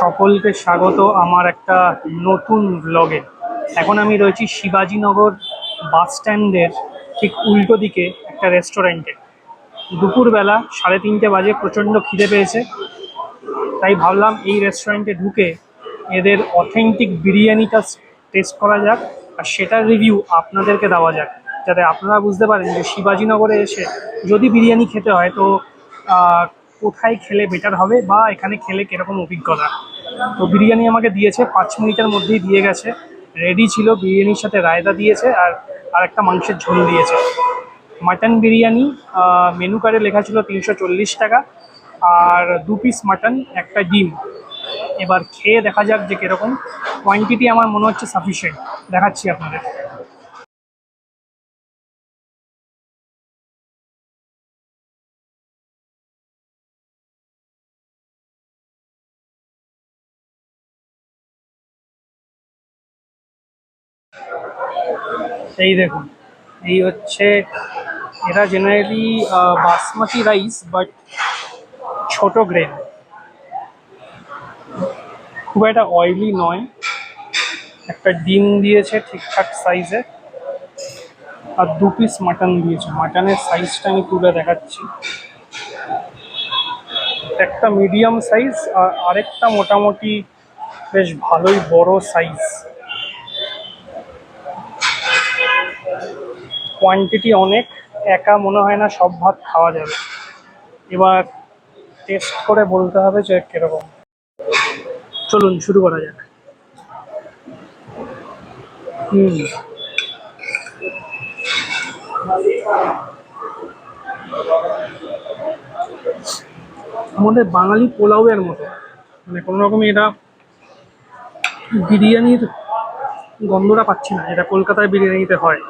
সকলকে স্বাগত আমার একটা নতুন ব্লগে এখন আমি রয়েছি শিবাজীনগর বাস স্ট্যান্ডের ঠিক উল্টো দিকে একটা রেস্টুরেন্টে দুপুরবেলা সাড়ে তিনটে বাজে প্রচণ্ড খিদে পেয়েছে, তাই ভাবলাম এই রেস্টুরেন্টে ঢুকে এদের অথেন্টিক বিরিয়ানিটা টেস্ট করা যাক আর সেটার রিভিউ আপনাদেরকে দেওয়া যাক, যাতে আপনারা বুঝতে পারেন যে শিবাজীনগরে এসে যদি বিরিয়ানি খেতে হয় তো কোথায় খেলে বেটার হবে বা এখানে খেলে কীরকম অভিজ্ঞতা। তো বিরিয়ানি আমাকে দিয়েছে, পাঁচ মিনিটের মধ্যেই দিয়ে গেছে। রেডি ছিল, বিরিয়ানির সাথে রায়তা দিয়েছে আর আর একটা মাংসের ঝোল দিয়েছে। মাটন বিরিয়ানি মেনু কার্ডে লেখা ছিল তিনশো চল্লিশ টাকা। আর দু পিস মাটন একটা ডিম। এবার খেয়ে দেখা যাক যে কীরকম। কোয়ান্টিটি আমার মনে হচ্ছে সাফিসিয়েন্ট দেখাচ্ছি আপনাদের। এই দেখুন, এই হচ্ছে, এরা জেনারেলি বাসমতি রাইস বাট ছোট গ্রেন খুব একটা অয়েলি নয়। একটা ডিম দিয়েছে ঠিকঠাক সাইজে আর দু পিস মাটন দিয়েছে। মাটনের সাইজটা আমি তুলে দেখাচ্ছি। একটা মিডিয়াম সাইজ আর আরেকটা মোটামুটি বেশ ভালোই বড় সাইজ কোয়ান্টিটি অনেক, একা মনে হয় না সব ভাত খাওয়া যাবে। এবার টেস্ট করে বলতে হবে যে কীরকম। চলুন, শুরু করা যাক। হুম। আমাদের বাঙালি পোলাওয়ের মতো। মানে কোনো রকমই এটা বিরিয়ানির গন্ধটা পাচ্ছি না এটা কলকাতায় বিরিয়ানিতে হয়।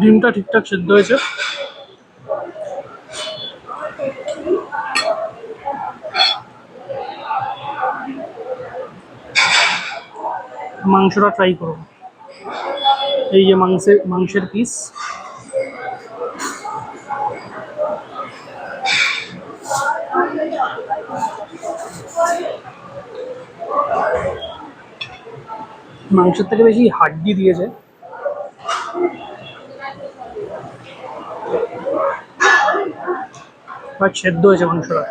ডিমটা ঠিকঠাক সেদ্ধ হয়েছে। মাংসটা ট্রাই করব। এই যে মাংসের মাংসের পিস মাংসের থেকে বেশি হাড্ডি দিয়েছে। বাট সেদ্ধ হয়েছে মাংসটা।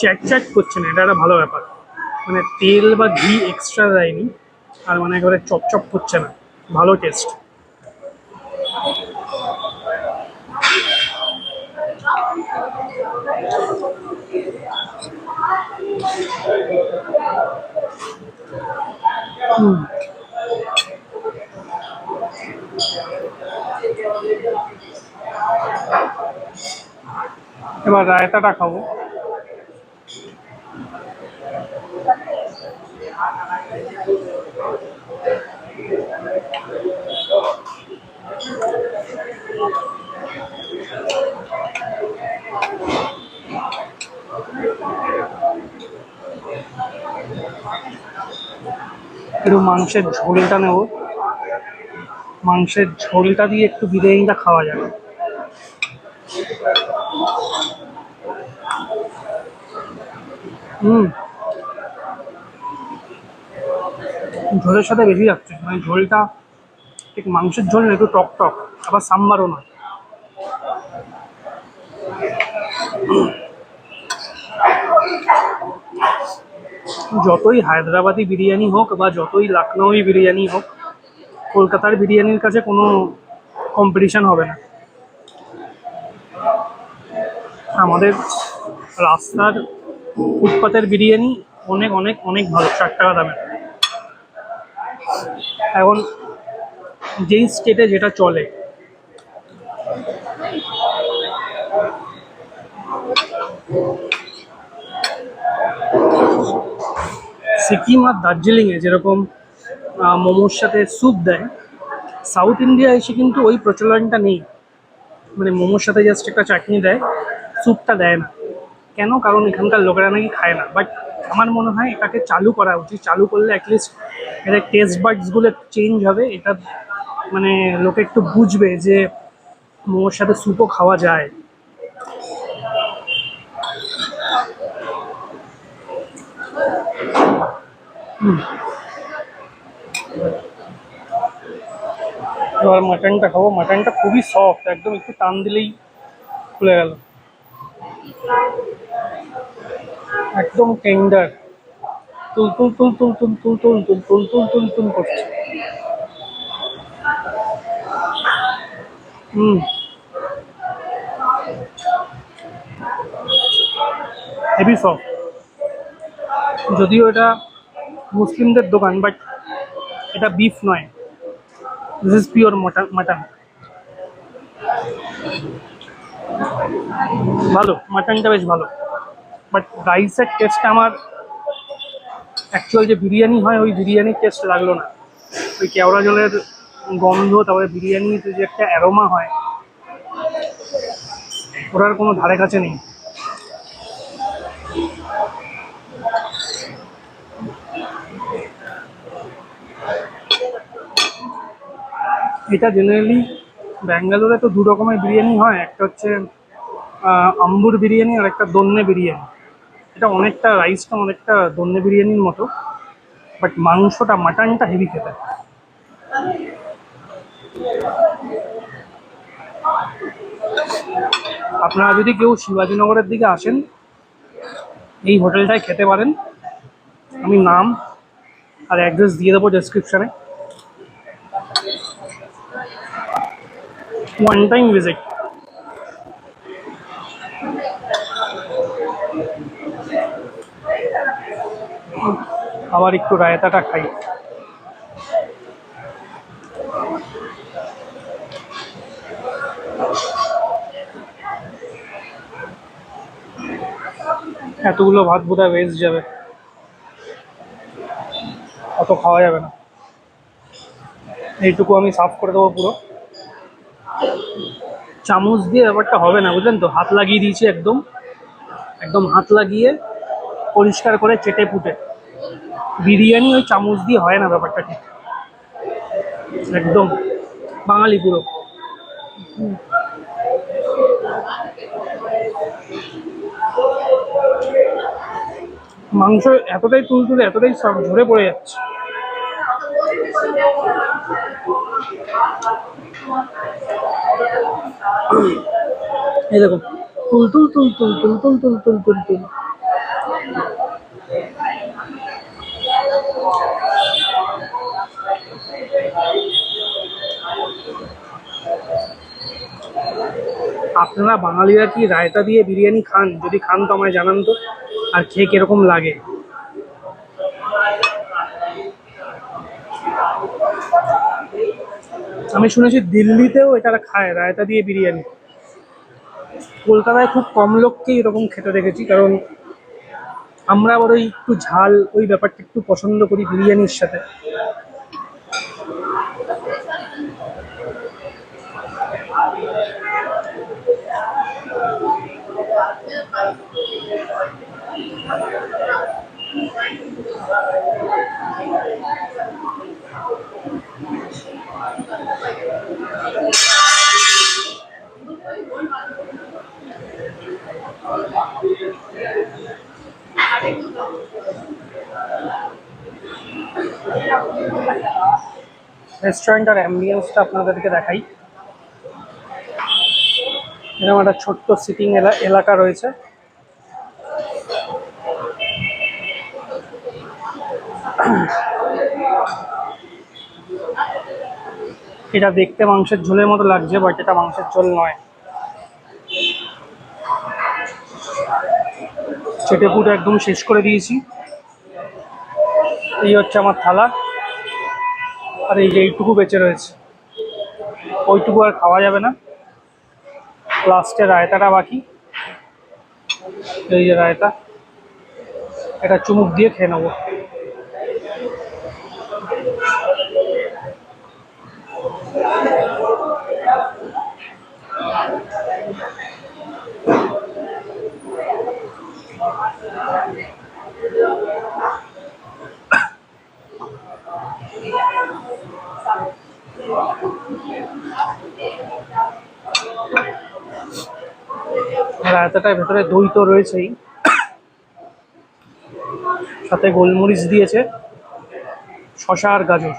চ্যাট চ্যাট করছে না, এটা একটা ভালো ব্যাপার। মানে তেল বা ঘি এক্সট্রা দেয়নি, আর মানে একেবারে চপচপ করছে না। ভালো টেস্ট এবার রায়তাটা খাব। একটু মাংসের ঝোলটা নেব। মাংসের ঝোলটা দিয়ে একটু বিরিয়ানিটা খাওয়া যাবে হুম। ঝোলের সাথে বেশি যাচ্ছে মানে ঝোলটা ঠিক মাংসের ঝোল একটু টক টক, আবার সাম্বারও নয়। যতই হায়দ্রাবাদি বিরিয়ানি হোক বা যতই লখনৌই বিরিয়ানি হোক, কলকাতার বিরিয়ানির কাছে কোনো কম্পিটিশান হবে না। আমাদের রাস্তার ফুটপাতের বিরিয়ানি অনেক অনেক অনেক ভালো, ষাট টাকা দামের। এখন যেই স্টেটে যেটা চলে সিকিম আর দার্জিলিংয়ে যেরকম মোমোর সাথে স্যুপ দেয় সাউথ ইন্ডিয়া এসে কিন্তু ওই প্রচলনটা নেই। মানে মোমোর সাথে জাস্ট একটা চাটনি দেয় স্যুপটা দেয় না। কেন? কারণ এখানকার লোকেরা নাকি খায় না। বাট আমার মনে হয় এটাকে চালু করা উচিত। চালু করলে অ্যাটলিস্ট এদের টেস্ট বাডসগুলো চেঞ্জ হবে। এটা মানে লোকে একটু বুঝবে যে মোমোর সাথে স্যুপও খাওয়া যায়। এবার মাটনটা খাব মাটনটা খুবই সফট একদম একটু টান দিলেই খুলে গেল একদম টেন্ডার তুল তুল তুল তুল তুল তুল তুল তুল তুল তুল তুল তুল করছে হুম হেভি সফট যদিও এটা মুসলিমদের দোকান বাট এটা বিফ নয়। দিস ইজ পিওর মটন ভালো মাটনটা বেশ ভালো। বাট রাইসের টেস্টটা আমার অ্যাকচুয়াল যে বিরিয়ানি হয়, ওই বিরিয়ানির টেস্ট লাগল না। ওই কেওড়া জলের গন্ধ, তারপরে বিরিয়ানিতে যে একটা অ্যারোমা হয়, ওটার কোনো ধারে কাছে নেই। এটা জেনারেলি ব্যাঙ্গালোরে তো দু রকমের বিরিয়ানি হয়। একটা হচ্ছে আম্বুর বিরিয়ানি আর একটা দন্নে বিরিয়ানি। এটা অনেকটা রাইসটা অনেকটা দন্নে বিরিয়ানির মতো বাট মাংসটা মাটনটা হেভি খেতে। আপনারা যদি কেউ শিবাজীনগরের দিকে আসেন, এই হোটেলটায় খেতে পারেন। আমি নাম আর অ্যাড্রেস দিয়ে দেবো ডেসক্রিপশানে ওয়ান টাইম ভিজিট আবার একটু রায়তাটা খাই। এতগুলো ভাত বোধহয় ওয়েস্ট যাবে। অত খাওয়া যাবে না। এইটুকু আমি সাফ করে দেবো পুরো। চামচ দিয়ে ব্যাপারটা হবে না, বুঝলেন তো? হাত লাগিয়ে দিয়েছি একদম। একদম হাত লাগিয়ে পরিষ্কার করে চেটে পুটে। বিরিয়ানি ওই চামচ দিয়ে হয় না ব্যাপারটা ঠিক। একদম বাঙালি পুরো। মাংস এতটাই তুলতুলে, এতটাই সব ঝরে পড়ে যাচ্ছে। এই দেখো, তুল তুল তুল তুল তুল তুল তুল তুল তুল তুল। আপনারা বাঙালিরা কি রায়তা দিয়ে বিরিয়ানি খান? যদি খান তো আমায় জানান তো, আর খেয়ে কীরকম লাগে? আমি শুনেছি দিল্লিতেও এটা খায়, রায়তা দিয়ে বিরিয়ানি। কলকাতায় খুব কম লোককেই এরকম খেতে দেখেছি, কারণ আমরা আবার ওই একটু ঝাল, ওই ব্যাপারটা একটু পছন্দ করি বিরিয়ানির সাথে। রেস্টুরেন্ট আর অ্যাম্বিয়েন্সটা আপনাদেরকে দেখাই। এরকম একটা ছোট্ট সিটিং এলাকা রয়েছে। এটা দেখতে মাংসের ঝোলের মতো লাগছে বাট এটা মাংসের ঝোল নয়। চেটে পুটে একদম শেষ করে দিয়েছি। এই হচ্ছে আমার থালা। আর এই যে এইটুকু বেঁচে রয়েছে। ওইটুকু আর খাওয়া যাবে না। লাস্টে রায়তাটা বাকি। এই যে রায়তা। এটা চুমুক দিয়ে খেয়ে নেব। রায়তাটার ভেতরে দই তো রয়েছেই। সাথে গোলমরিচ দিয়েছে। শশা আর গাজর।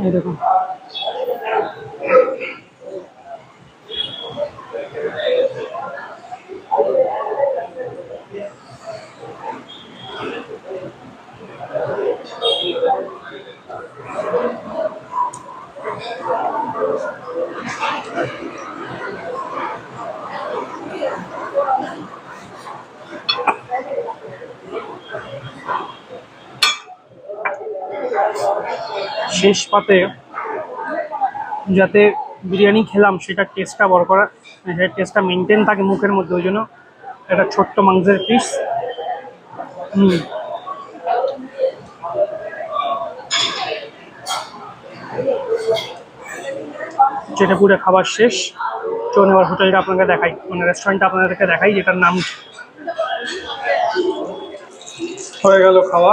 এই দেখুন। শেষ পাতে যাতে বিরিয়ানি খেলাম সেটার টেস্টটা বড় করা সেটার টেস্টটা মেনটেন থাকে মুখের মধ্যে, ওই জন্য একটা ছোট্ট মাংসের পিস হুম। যেটা পুরো খাবার শেষ। চলুন এবার হোটেলটা আপনাকে দেখাই। মানে রেস্টুরেন্টটা আপনাদেরকে দেখাই যেটার নাম হয়ে গেল খাওয়া।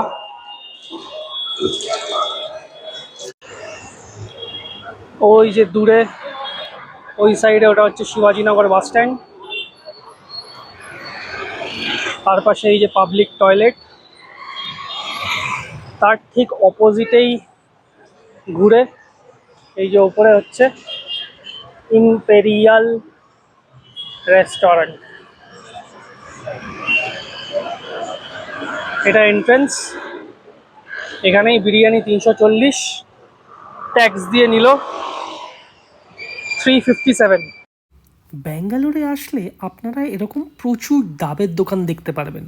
ওই যে দূরে ওই সাইডে ওটা হচ্ছে শিবাজীনগর বাস স্ট্যান্ড তার পাশে এই যে পাবলিক টয়লেট তার ঠিক অপোজিটেই ঘুরে এই যে ওপরে হচ্ছে ইম্পেরিয়াল রেস্টুরেন্ট। এটা এন্ট্রেন্স এখানেই বিরিয়ানি তিনশো চল্লিশ। ট্যাক্স দিয়ে নিল থ্রি ফিফটি সেভেন ব্যাঙ্গালোরে আসলে আপনারা এরকম প্রচুর ডাবের দোকান দেখতে পারবেন।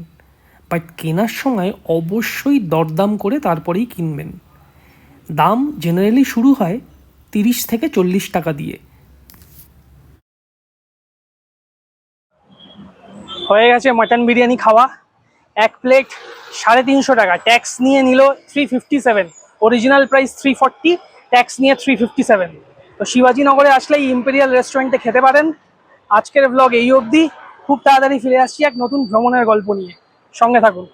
বাট কেনার সময় অবশ্যই দরদাম করে তারপরেই কিনবেন। দাম জেনারেলি শুরু হয় তিরিশ থেকে চল্লিশ টাকা দিয়ে। হয়ে গেছে মাটন বিরিয়ানি খাওয়া। এক প্লেট সাড়ে তিনশো টাকা। ট্যাক্স নিয়ে নিল three fifty seven original price three forty tax নিয়ে থ্রি ফিফটি সেভেন তো শিবাজীনগরে আসলে এই ইম্পেরিয়াল রেস্টুরেন্টে খেতে পারেন। আজকের ব্লগ এই অবধি। খুব তাড়াতাড়ি ফিরে আসছি এক নতুন ভ্রমণের গল্প নিয়ে। সঙ্গে থাকুন।